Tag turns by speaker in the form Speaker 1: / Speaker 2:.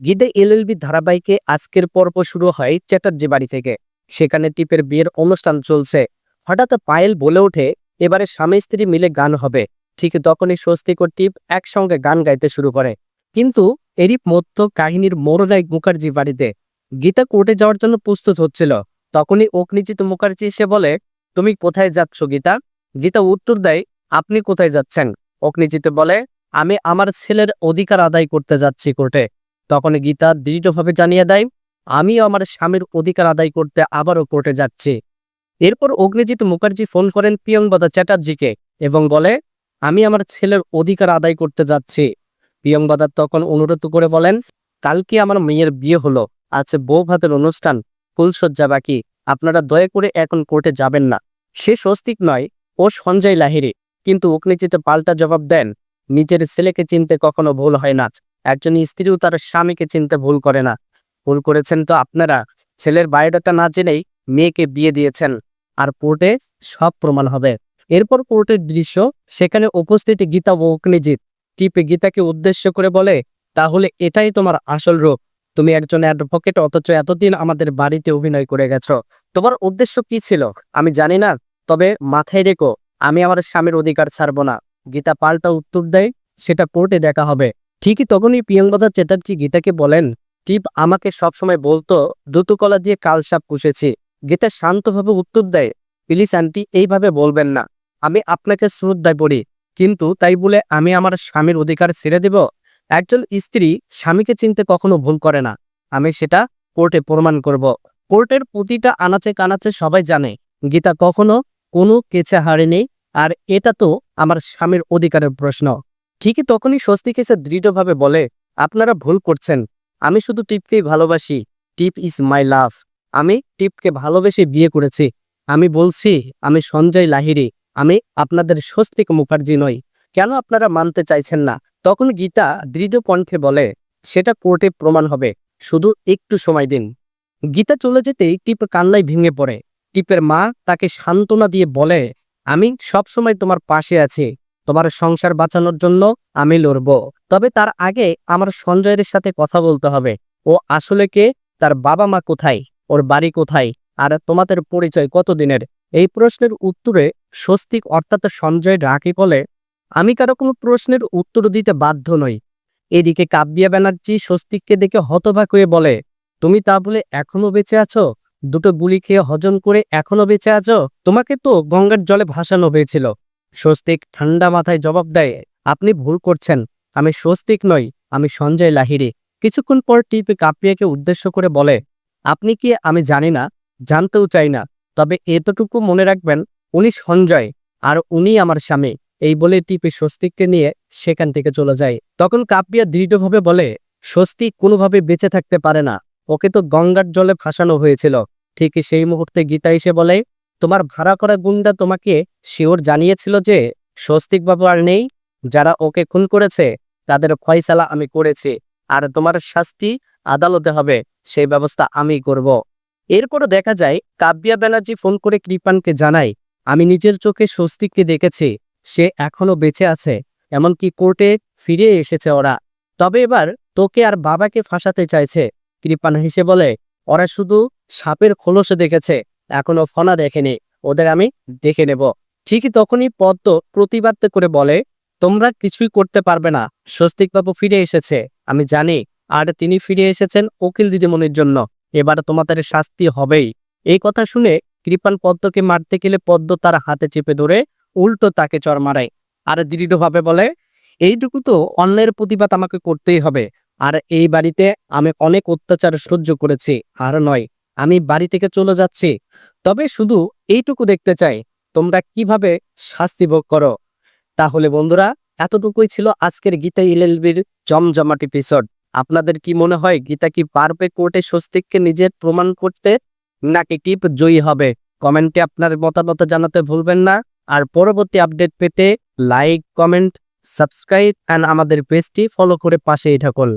Speaker 1: Gita LLB ধারাবাহিকে আজকের পর্ব শুরু হয় চ্যাটার্জি বাড়ি থেকে। সেখানে টিপের বিয়ের অনুষ্ঠান চলছে। হঠাৎ পায়েল বলে ওঠে, এবারে স্বামী স্ত্রী মিলে গান হবে। ঠিক তখনই স্বস্তিকর টিপ একসঙ্গে গান গাইতে শুরু করে। কিন্তু এরই মধ্য কাহিনীর মোড় যায় মুখার্জি বাড়িতে গীতা কোর্টে যাওয়ার জন্য প্রস্তুত হচ্ছিল। তখনই অগ্নিজিৎ মুখার্জি এসে বলে, তুমি কোথায় যাচ্ছ গীতা? গীতা উত্তর দেয়, আপনি কোথায় যাচ্ছেন? অগ্নিজিৎ বলে, আমি আমার ছেলের অধিকার আদায় করতে যাচ্ছি কোর্টে। তখন গীতা দৃঢ়ভাবে জানিয়ে দেয়, আমিও আমার স্বামীর অধিকার আদায় করতে আবারও কোর্টে যাচ্ছি। এরপর অগ্নিজিৎ মুখার্জি ফোন করেন প্রিয়ঙ্বদা চ্যাটার্জিকে এবং বলে, আমি আমার ছেলের অধিকার আদায় করতে যাচ্ছি। প্রিয়ঙ্বদা তখন অনুরোধ করে বলেন, কালকে আমার মেয়ের বিয়ে হলো আছে বউ ভাতের অনুষ্ঠান ফুলসজ্জা বাকি, আপনারা দয়া করে এখন কোর্টে যাবেন না। সে স্বস্তিক নয়, ও সঞ্জয় লাহিরি কিন্তু অগ্নিজিৎ পাল্টা জবাব দেন, নিজের ছেলেকে চিনতে কখনো ভুল হয় না। একজন স্ত্রীও তার স্বামীকে চিনতে ভুল করে না। ভুল করেছেন তো আপনারা। ছেলের বায়োডাটা না জেনেই মেয়েকে বিয়ে দিয়েছেন। আর কোর্টে সব প্রমাণ হবে। এরপর কোর্টের দৃশ্য, সেখানে উপস্থিত গীতা ও অগ্নিজিৎ। টিপে গীতাকে উদ্দেশ্য করে বলে, তাহলে এটাই তোমার আসল রূপ। তুমি একজন অ্যাডভোকেট, অথচ এতদিন আমাদের বাড়িতে অভিনয় করে গেছো। তোমার উদ্দেশ্য কি ছিল? আমি জানি না। তবে মাথায় রেখো, আমি আমার স্বামীর অধিকার ছাড়বো না। গীতা পাল্টা উত্তর দেয়, সেটা কোর্টে দেখা হবে। ঠিকই তখনই প্রিয়ঙ্গদা চ্যাটার্জি গীতাকে বলেন, টিপ আমাকে সবসময় বলতো দুতুকলা দিয়ে কালসাপ পুষেছি। গীতা শান্তভাবে উত্তর দেয়, প্লিজ আন্টি, এইভাবে বলবেন না। আমি আপনাকে শ্রদ্ধায় পড়ি, কিন্তু তাই বলে আমি আমার স্বামীর অধিকার ছেড়ে দেব? একজন স্ত্রী স্বামীকে চিনতে কখনো ভুল করে না। আমি সেটা কোর্টে প্রমাণ করব। কোর্টের প্রতিটা আনাচে কানাচে সবাই জানে, গীতা কখনো কোনো কেচে হারেনি, আর এটা তো আমার স্বামীর অধিকারের প্রশ্ন। ঠিকই তখনই স্বস্তিক এসে দৃঢ়ভাবে বলে, আপনারা ভুল করছেন। আমি শুধু টিপকেই ভালোবাসি। Tip is my love. আমি টিপকে ভালোবেসে বিয়ে করেছি। আমি বলছি, আমি সঞ্জয় লাহিরি আমি আপনাদের স্বস্তিক মুখার্জি নই। কেন আপনারা মানতে চাইছেন না? তখন গীতা দৃঢ় কণ্ঠে বলে, সেটা কোর্টে প্রমাণ হবে। শুধু একটু সময় দিন। গীতা চলে যেতেই টিপ কান্নায় ভেঙে পড়ে। টিপের মা তাকে সান্ত্বনা দিয়ে বলে, আমি সবসময় তোমার পাশে আছি। তোমার সংসার বাঁচানোর জন্য আমি লড়ব। তবে তার আগে আমার সঞ্জয়ের সাথে কথা বলতে হবে। ও আসলে কে? তার বাবা মা কোথায়? ওর বাড়ি কোথায়? আর তোমাদের পরিচয় কতদিনের? এই প্রশ্নের উত্তরে স্বস্তিক অর্থাৎ সঞ্জয় রাখি বলে, আমি কারও কোনো প্রশ্নের উত্তর দিতে বাধ্য নই। এদিকে কাব্যা ব্যানার্জি স্বস্তিককে দেখে হতবাক হয়ে বলে, তুমি তা বলে এখনও বেঁচে আছো? দুটো গুলি খেয়ে হজম করে এখনও বেঁচে আছো? তোমাকে তো গঙ্গার জলে ভাসানো হয়েছিল। স্বস্তিক ঠান্ডা মাথায় জবাব দেয়, আপনি ভুল করছেন। আমি স্বস্তিক নই, আমি সঞ্জয় লাহিরি কিছুক্ষণ পর টিপ কাপিয়াকে উদ্দেশ্য করে বলে, আপনি কি আমি জানি না, জানতেও চাই না, তবে এতটুকু মনে রাখবেন, উনি সঞ্জয় আর উনি আমার স্বামী। এই বলে টিপে স্বস্তিককে নিয়ে সেখান থেকে চলে যায়। তখন কাপিয়া দৃঢ়ভাবে বলে, স্বস্তি কোনোভাবে বেঁচে থাকতে পারে না। ওকে তো গঙ্গার জলে ফাঁসানো হয়েছিল। ঠিক সেই মুহূর্তে গীতা এসে বলে তোমার ভাড়া করা গুন্ডা তোমাকে শিওর জানিয়েছিল যে স্বস্তিক বাবু আর নেই, যারা ওকে খুন করেছে, তাদের ফয়সালা আমি করেছি, আর তোমার শাস্তি আদালতে হবে, সেই ব্যবস্থা আমি করব। এরপরও দেখা যায়, কাব্যা ব্যানার্জি ফোন করে কৃপানকে জানায়, আমি নিজের চোখে স্বস্তিককে দেখেছি, সে এখনও বেঁচে আছে, এমনকি কোর্টে ফিরে এসেছে ওরা। তবে এবার তোকে আর বাবাকে ফাঁসাতে চাইছে। কৃপান হেসে বলে, ওরা শুধু সাপের খোলসে দেখেছে এখনও ফনা দেখেনি, ওদের আমি দেখে নেব। ঠিকই তখনই পদ্ম প্রতিবাদ করে বলে, তোমরা কিছুই করতে পারবে না, স্বস্তিকবাবু ফিরে এসেছে। আমি জানি, আর তিনি ফিরে এসেছেন উকিল দিদিমণির জন্য। এবার তোমাদের শাস্তি হবেই। এই কথা শুনে কৃপান পদ্মকে মারতে গেলে পদ্ম তার হাতে চেপে ধরে উল্টো তাকে চর মারায় আর দৃঢ়ভাবে বলে, এইটুকু তো অন্যের প্রতিবাদ আমাকে করতেই হবে। আর এই বাড়িতে আমি অনেক অত্যাচার সহ্য করেছি, আর নয়, আমি বাড়ি থেকে চলে যাচ্ছি। তবে শুধু এইটুকু দেখতে চাই, তোমরা কীভাবে শাস্তি ভোগ করো? তাহলে বন্ধুরা, এতটুকুই ছিল আজকের গীতা ইলেলবির জমজমাট এপিসোড আপনাদের কি মনে হয়, গীতা কি পারবে কোর্টে স্বস্তিককে নিজের প্রমাণ করতে, নাকি টিপ জয়ী হবে? কমেন্টে আপনার মতামত জানাতে ভুলবেন না। আর পরবর্তী আপডেট পেতে লাইক কমেন্ট সাবস্ক্রাইব অ্যান্ড আমাদের পেজটি ফলো করে পাশেই থাকুন।